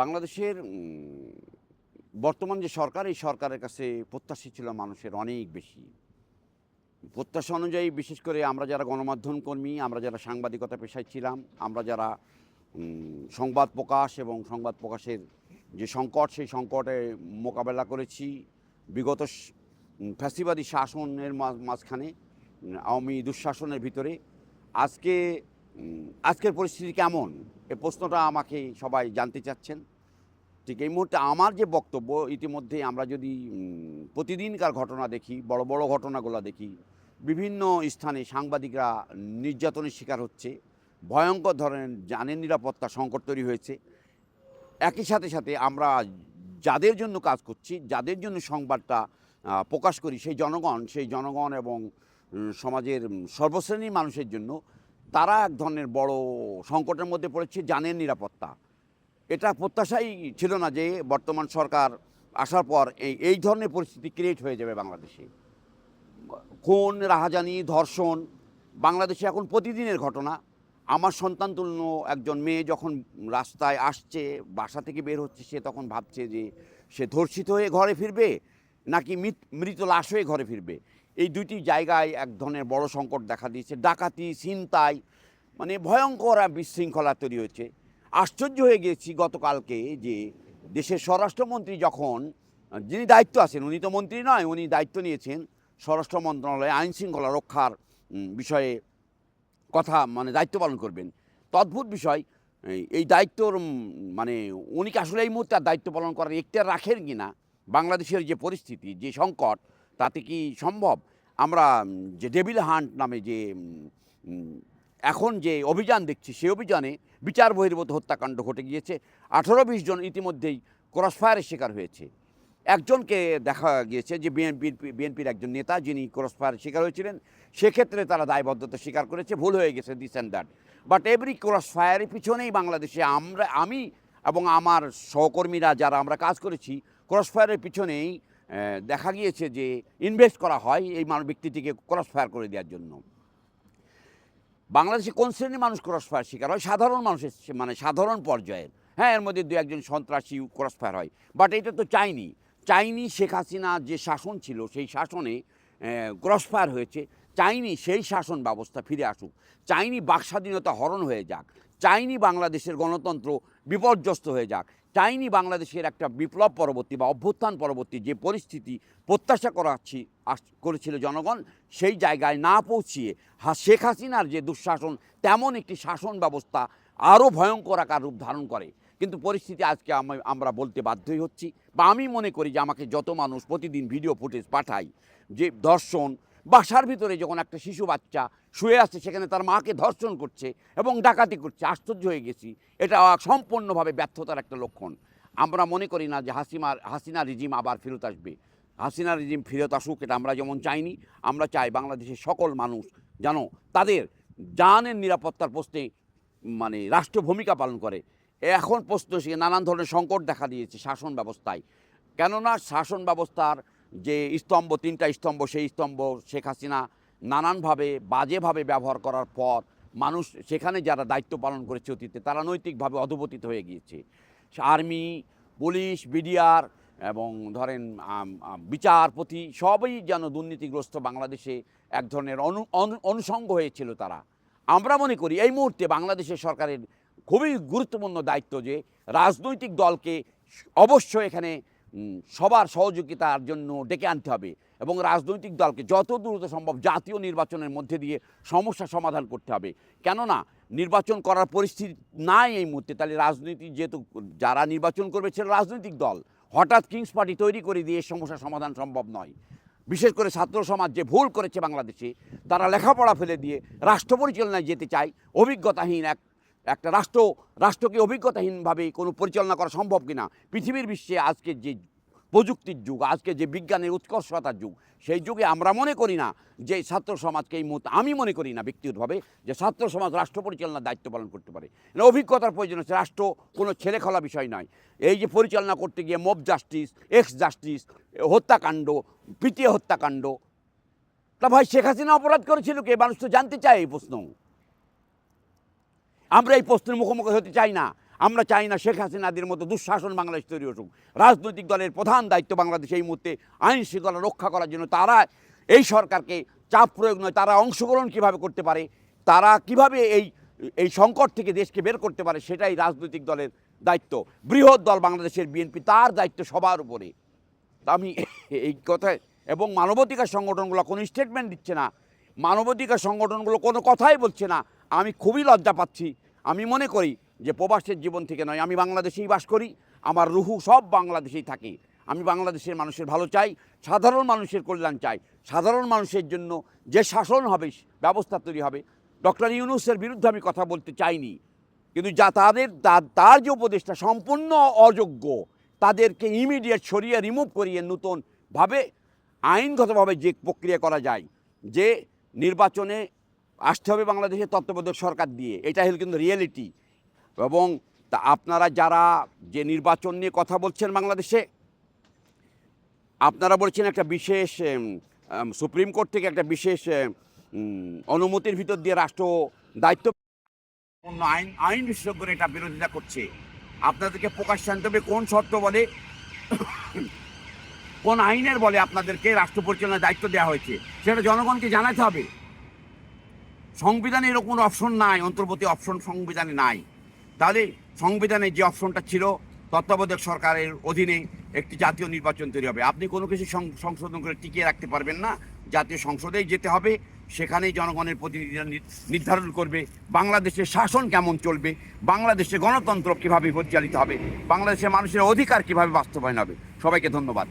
বাংলাদেশের বর্তমান যে সরকার, এই সরকারের কাছে প্রত্যাশী ছিল মানুষের অনেক বেশি। প্রত্যাশা অনুযায়ী বিশেষ করে আমরা যারা গণমাধ্যম কর্মী, আমরা যারা সাংবাদিকতা পেশায় ছিলাম, আমরা যারা সংবাদ প্রকাশ এবং সংবাদ প্রকাশের যে সংকট, সেই সংকটে মোকাবেলা করেছি। বিগত ফ্যাসিবাদী শাসনের মাঝখানে আওয়ামী দুঃশাসনের ভিতরে। আজকে আজকের পরিস্থিতি কেমন? এ প্রশ্নটা আমাকে সবাই জানতে চাচ্ছেন। ঠিক এই মুহূর্তে আমার যে বক্তব্য, ইতিমধ্যে আমরা যদি প্রতিদিনকার ঘটনা দেখি, বড় বড় ঘটনাগুলো দেখি, বিভিন্ন স্থানে সাংবাদিকরা নির্যাতনের শিকার হচ্ছে, ভয়ঙ্কর ধরনের জানের নিরাপত্তা সংকট তৈরি হয়েছে। একই সাথে সাথে আমরা যাদের জন্য কাজ করছি, যাদের জন্য সংবাদটা প্রকাশ করি, সেই জনগণ সেই জনগণ এবং সমাজের সর্বশ্রেণীর মানুষের জন্য তারা এক ধরনের বড় সংকটের মধ্যে পড়েছে, জানের নিরাপত্তা। এটা প্রত্যাশাই ছিল না যে বর্তমান সরকার আসার পর এই এই ধরনের পরিস্থিতি ক্রিয়েট হয়ে যাবে বাংলাদেশে। খুন, রাহাজানি, ধর্ষণ বাংলাদেশে এখন প্রতিদিনের ঘটনা। আমার সন্তান তুল্য একজন মেয়ে যখন রাস্তায় আসছে, বাসা থেকে বের হচ্ছে, সে তখন ভাবছে যে সে ধর্ষিত হয়ে ঘরে ফিরবে নাকি মৃত লাশ হয়ে ঘরে ফিরবে? এই দুইটি জায়গায় এক ধরনের বড় সংকট দেখা দিয়েছে। ডাকাতি, ছিনতাই মানে ভয়ঙ্কর বিশৃঙ্খলা তৈরি হয়েছে। আশ্চর্য হয়ে গেছি গতকালকে যে দেশের স্বরাষ্ট্রমন্ত্রী যখন, যিনি দায়িত্ব আছেন, উনি তো মন্ত্রী নয়, উনি দায়িত্ব নিয়েছেন স্বরাষ্ট্র মন্ত্রণালয়ে আইন শৃঙ্খলা রক্ষার বিষয়ে কথা মানে দায়িত্ব পালন করবেন। তো অদ্ভুত বিষয়, এই- দায়িত্বর মানে উনি কি আসলে এই মুহূর্তে দায়িত্ব পালন করার এখতিয়ার রাখেন কি না বাংলাদেশের যে পরিস্থিতি, যে সংকট তাতে কি সম্ভব? আমরা যে ডেভিল হান্ট নামে যে এখন যে অভিযান দেখছি সেই অভিযানে বিচার বহির্ভূত হত্যাকাণ্ড ঘটে গিয়েছে। আঠারো বিশ জন ইতিমধ্যেই ক্রসফায়ারের শিকার হয়েছে। একজনকে দেখা গিয়েছে যে বিএনপির বিএনপির একজন নেতা যিনি ক্রসফায়ারের শিকার হয়েছিলেন, সেক্ষেত্রে তারা দায়বদ্ধতা স্বীকার করেছে, ভুল হয়ে গেছে this and that but every ক্রসফায়ারের পিছনেই বাংলাদেশে আমরা, আমি এবং আমার সহকর্মীরা যারা আমরা কাজ করেছি ক্রসফায়ারের পিছনেই দেখা গিয়েছে যে ইনভেস্ট করা হয় এই মানুষ ব্যক্তিটিকে ক্রসফায়ার করে দেওয়ার জন্য। বাংলাদেশে কোন শ্রেণির মানুষ ক্রসফায়ার শিকার হয়? সাধারণ মানুষের মানে সাধারণ পর্যায়ের। হ্যাঁ এর মধ্যে দু একজন সন্ত্রাসী ক্রসফায়ার হয়। বাট এটা তো চাইনি চাইনি শেখ হাসিনা যে শাসন ছিল, সেই শাসনে ক্রসফায়ার হয়েছে। চাইনি সেই শাসন ব্যবস্থা ফিরে আসুক। চাইনি বাকস্বাধীনতা হরণ হয়ে যাক। চাইনি বাংলাদেশের গণতন্ত্র বিপর্যস্ত হয়ে যাক। চাইনি বাংলাদেশের একটা বিপ্লব পরবর্তী বা অভ্যুত্থান পরবর্তী যে পরিস্থিতি প্রত্যাশা করাচ্ছি করেছিল জনগণ, সেই জায়গায় না পৌঁছিয়ে হা, শেখ হাসিনার যে দুঃশাসন, তেমন একটি শাসন ব্যবস্থা আরও ভয়ঙ্কর আকার রূপ ধারণ করে। কিন্তু পরিস্থিতি আজকে আমি- আমরা বলতে বাধ্যই হচ্ছি বা আমি মনে করি যে আমাকে যত মানুষ প্রতিদিন ভিডিও ফুটেজ পাঠায় যে দর্শন, বাসার ভিতরে যখন একটা শিশু বাচ্চা শুয়ে আছে, সেখানে তার মাকে ধর্ষণ করছে এবং ডাকাতি করছে। আশ্চর্য হয়ে গেছি। এটা সম্পূর্ণভাবে ব্যর্থতার একটা লক্ষণ। আমরা মনে করি না যে হাসিমার হাসিনা রিজিম আবার ফেরত আসবে। হাসিনা রিজিম ফেরত আসুক, এটা আমরা যেমন চাইনি, আমরা চাই বাংলাদেশের সকল মানুষ যেন তাদের জানের নিরাপত্তার প্রশ্নে মানে রাষ্ট্র ভূমিকা পালন করে। এখন প্রশ্ন সে নানান ধরনের সংকট দেখা দিয়েছে শাসন ব্যবস্থায়। কেননা শাসন ব্যবস্থার যে স্তম্ভ, তিনটা স্তম্ভ, সেই স্তম্ভ শেখ হাসিনা নানানভাবে, বাজেভাবে ব্যবহার করার পর মানুষ সেখানে যারা দায়িত্ব পালন করেছে অতীতে, তারা নৈতিকভাবে অধপতিত হয়ে গিয়েছে। আর্মি, পুলিশ, বিডিআর এবং ধরেন বিচারপতি সবই যেন দুর্নীতিগ্রস্ত বাংলাদেশে এক ধরনের অনু, অনু- অনুষঙ্গ হয়েছিল তারা। আমরা মনে করি এই মুহূর্তে বাংলাদেশের সরকারের খুবই গুরুত্বপূর্ণ দায়িত্ব যে রাজনৈতিক দলকে অবশ্যই এখানে সবার সহযোগিতার জন্য ডেকে আনতে হবে এবং রাজনৈতিক দলকে যত দ্রুত সম্ভব জাতীয় নির্বাচনের মধ্যে দিয়ে সমস্যা সমাধান করতে হবে। কেননা, নির্বাচন করার পরিস্থিতি নাই এই মুহূর্তে। তাহলে রাজনীতি যেহেতু, যারা নির্বাচন করবে সেটা রাজনৈতিক দল। হঠাৎ কিংস পার্টি তৈরি করে দিয়ে সমস্যা সমাধান সম্ভব নয়। বিশেষ করে ছাত্র সমাজ যে ভুল করেছে বাংলাদেশে, তারা লেখাপড়া ফেলে দিয়ে রাষ্ট্র পরিচালনায় যেতে চায়, অভিজ্ঞতাহীন এক একটা রাষ্ট্র, রাষ্ট্রকে অভিজ্ঞতাহীনভাবে কোনো পরিচালনা করা সম্ভব কিনা? পৃথিবীর বিশ্বে আজকে যে প্রযুক্তির যুগ, আজকে যে বিজ্ঞানের উৎকর্ষতার যুগ, সেই যুগে আমরা মনে করি না যে ছাত্র সমাজকে এই মুহূর্তে, আমি মনে করি না ব্যক্তিগতভাবে যে ছাত্র সমাজ রাষ্ট্র পরিচালনার দায়িত্ব পালন করতে পারে। অভিজ্ঞতার প্রয়োজন আছে, রাষ্ট্র কোনো ছেলে খেলা বিষয় নয়। এই যে পরিচালনা করতে গিয়ে মব জাস্টিস, এক্স জাস্টিস, হত্যাকাণ্ড, পিটিয়ে হত্যাকাণ্ড, তা ভাই শেখ হাসিনা অপরাধ করেছিল কে? মানুষ তো জানতে চায় এই প্রশ্ন। আমরা এই প্রশ্নের মুখোমুখি হতে চাই না। আমরা চাই না শেখ হাসিনাদের মতো দুঃশাসন বাংলাদেশ তৈরি হতুক রাজনৈতিক দলের প্রধান দায়িত্ব বাংলাদেশ এই মুহূর্তে আইন শৃঙ্খলা রক্ষা করার জন্য। তারা এই সরকারকে চাপ প্রয়োগ নয়, তারা অংশগ্রহণ কীভাবে করতে পারে, তারা কীভাবে এই এই সংকট থেকে দেশকে বের করতে পারে সেটাই রাজনৈতিক দলের দায়িত্ব। বৃহৎ দল বাংলাদেশের বিএনপি, তার দায়িত্ব সবার উপরে। আমি এই কথায়, এবং মানবাধিকার সংগঠনগুলো কোনো স্টেটমেন্ট দিচ্ছে না। মানবাধিকার সংগঠনগুলো কোনো কথাই বলছে না। আমি খুবই লজ্জা পাচ্ছি। আমি মনে করি যে প্রবাসের জীবন থেকে নয়, আমি বাংলাদেশেই বাস করি, আমার রুহু সব বাংলাদেশেই থাকে। আমি বাংলাদেশের মানুষের ভালো চাই, সাধারণ মানুষের কল্যাণ চাই, সাধারণ মানুষের জন্য যে শাসন হবে, ব্যবস্থা তৈরি হবে। ডক্টর ইউনুসের বিরুদ্ধে আমি কথা বলতে চাইনি, কিন্তু যা তাদের তার যে উপদেশটা সম্পূর্ণ অযোগ্য, তাদেরকে ইমিডিয়েট সরিয়ে রিমুভ করিয়ে নতুনভাবে, আইনগতভাবে যে প্রক্রিয়া করা যায়, যে নির্বাচনে আসতে হবে বাংলাদেশের তত্ত্বাবধায়ক সরকার দিয়ে। এটা হলো কিন্তু রিয়েলিটি এবং তা আপনারা যারা যে নির্বাচন নিয়ে কথা বলছেন বাংলাদেশে, আপনারা বলছেন একটা বিশেষ সুপ্রিম কোর্ট থেকে একটা বিশেষ অনুমতির ভিতর দিয়ে রাষ্ট্র দায়িত্ব অন্য আইন আইন বিশেষজ্ঞরা এটা বিরোধিতা করছে। আপনাদেরকে প্রকাশ জানতে হবে কোন শর্ত বলে, কোন আইনের বলে আপনাদেরকে রাষ্ট্র পরিচালনার দায়িত্ব দেওয়া হয়েছে, সেটা জনগণকে জানাতে হবে। সংবিধানে এরকম কোনো অপশন নাই, অন্তর্বর্তী অপশন সংবিধানে নাই। তাহলে সংবিধানে যে অপশনটা ছিল, তত্ত্বাবধায়ক সরকারের অধীনে একটি জাতীয় নির্বাচন তৈরি হবে। আপনি কোনো কিছু সংশোধন করে টিকিয়ে রাখতে পারবেন না। জাতীয় সংসদেই যেতে হবে, সেখানেই জনগণের প্রতিনিধিরা নির্ধারণ করবে, বাংলাদেশের শাসন কেমন চলবে বাংলাদেশে গণতন্ত্র কীভাবে পরিচালিত হবে, বাংলাদেশের মানুষের অধিকার কীভাবে বাস্তবায়ন হবে। সবাইকে ধন্যবাদ।